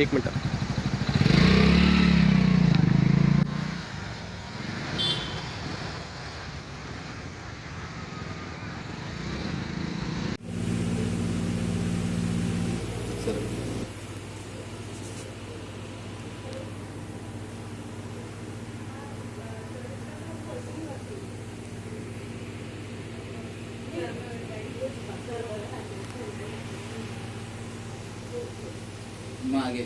एक मिनटं. मागे.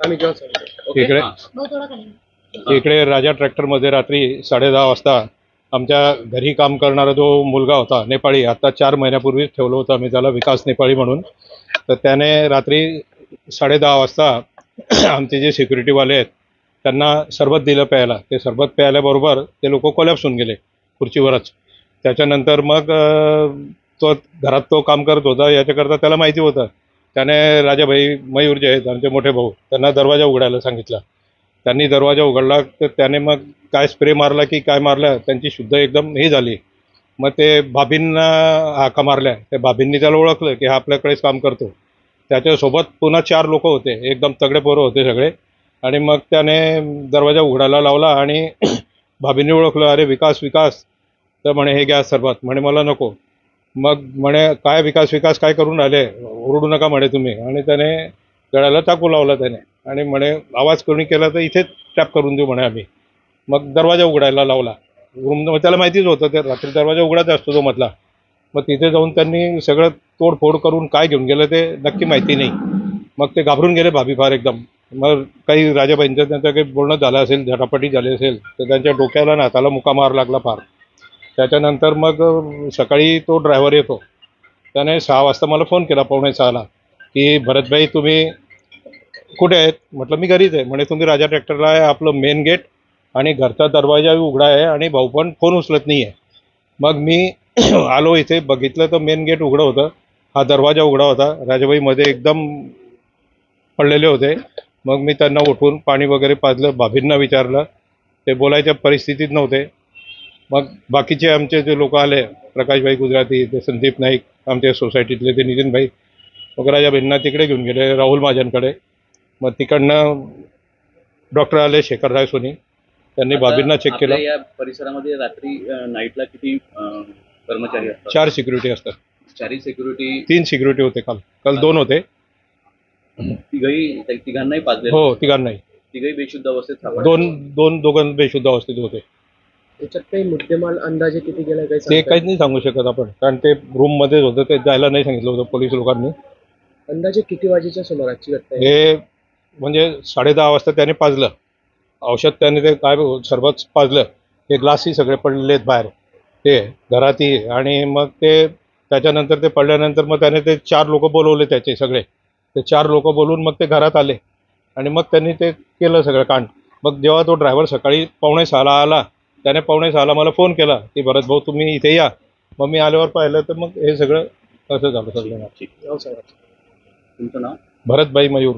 आम्ही इकडे? हां. इकडे राजा ट्रॅक्टरमध्ये रात्री साडे दहा वाजता आमच्या घरी काम करणारा जो मुलगा होता नेपाळी आता चार महिन्यापूर्वीच ठेवलं होतं आम्ही त्याला विकास नेपाळी म्हणून. तर त्याने रात्री साडेदहा वाजता आमचे जे सिक्युरिटीवाले आहेत त्यांना सरबत दिलं प्यायला. ते सरबत प्यायल्याबरोबर ते लोक कोलॅप्स होऊन गेले खुर्चीवरच. त्याच्यानंतर मग तो घरात तो काम करत होता. याच्याकरता त्याला माहिती होतं. त्याने राजाभाई मयूर जे आहेत आमचे मोठे भाऊ त्यांना दरवाजा उघडायला सांगितला. त्यांनी दरवाजा उघडला तर त्याने मग काय स्प्रे मारला की काय मारलं त्यांची शुद्ध एकदम हे झाली. मग ते भाभींना हाका मारल्या. त्या भाभींनी त्याला ओळखलं की हा आपल्याकडेच काम करतो. त्याच्यासोबत पुन्हा चार लोक होते. एकदम तगडे पोरं होते सगळे. आणि मग त्याने दरवाजा उघडायला लावला आणि भाभींनी ओळखलं अरे विकास विकास. तर म्हणे हे घ्या सरबत. म्हणे मला नको. मग म्हणे काय विकास विकास? काय करून राहिले? ओरडू नका म्हणे तुम्ही. आणि त्याने गळ्याला चाकू लावला त्याने. आणि म्हणे आवाज कोणी केला तर इथेच टॅप करून देऊ म्हणे आम्ही. मग दरवाजा उघडायला लावला. रूम त्याला माहितीच होतं ते रात्री दरवाजा उघडाच असतो तो मधला. मग तिथे जाऊन त्यांनी सगळं तोडफोड करून काय घेऊन गेलं ते नक्की माहिती नाही. मग ते घाबरून गेले भाभी फार एकदम. मग काही राजाबाईंचं त्यांचं काही बोलणं झालं असेल झटापटी झाली असेल तर त्यांच्या डोक्याला ना हाताला मुका मार लागला फार. त्याच्यानंतर मग सकाळी तो ड्रायव्हर येतो. त्याने सहा वाजता मला फोन केला पावणे सहाला की भरतभाई तुम्ही कुठे आहेत? म्हटलं मी घरीच आहे. म्हणे तुम्ही राजा ट्रॅक्टरला आहे आपलं मेन गेट आणि घरचा दरवाजा उघडा आहे आणि भाऊ पण फोन उचलत नाही आहे मग मी आलो इथे बघितलं तर मेन गेट उघडं होतं. हा दरवाजा उघडा होता. राजाबाई मध्ये एकदम पडलेले होते. मग मी त्यांना उठवून पाणी वगैरे पाजलं भाभींना विचारलं. ते बोलायच्या परिस्थितीत नव्हते. मग बाकीचे आमचे जे लोक आले प्रकाशभाई गुजराती ते संदीप नाईक आमच्या सोसायटीतले ते नितीनभाई मग राजाबाईंना तिकडे घेऊन गेले राहुल महाजनकडे मग तिकडनं डॉक्टर आले शेखरराय सोनी. त्यांनी बाबींना चेक केलं. या परिसरामध्ये रात्री नाईटला किती कर्मचारी असतात. चार सिक्युरिटी असतात. चारही सिक्युरिटी तीन सिक्युरिटी होते काल. काल दोन होते. तिघही तिघांनाही पाजले हो तिघांनाही. तिघही बेशुद्ध अवस्थेत सापडले. दोन दोन दोघं बेशुद्ध अवस्थेत होते. त्याच्यात काही मुद्देमाल अंदाजे किती गेला काही ते सांगता काहीच नाही सांगू शकत आपण. कारण ते रूम मध्येच होतं ते जायला नाही सांगितलं होतं पोलीस लोकांनी. येईल? अंदाजे किती वाजेच्या सुमाराची घटना आहे? हे म्हणजे साडे दहा वाजता त्याने पाजलं. औषध त्याने ते काय सरबत पाजलं. ते ग्लासही सगळे पडलेले आहेत बाहेर. ते घरातही आणि मग ते त्याच्यानंतर ते पडल्यानंतर मग त्याने ते चार लोक बोलवले त्याचे सगळे. ते चार लोक बोलून मग ते घरात आले. आणि मग त्यांनी ते केलं सगळं कांड. मग जेव्हा तो ड्रायव्हर सकाळी पावणे सहाला आला त्याने पावणे सहाला मला फोन केला की भरत भाऊ तुम्ही इथे या. मग मी आल्यावर पाहिलं तर मग हे सगळं असं झालं सगळं. तुमचं नाव? भरतभाई मयूर.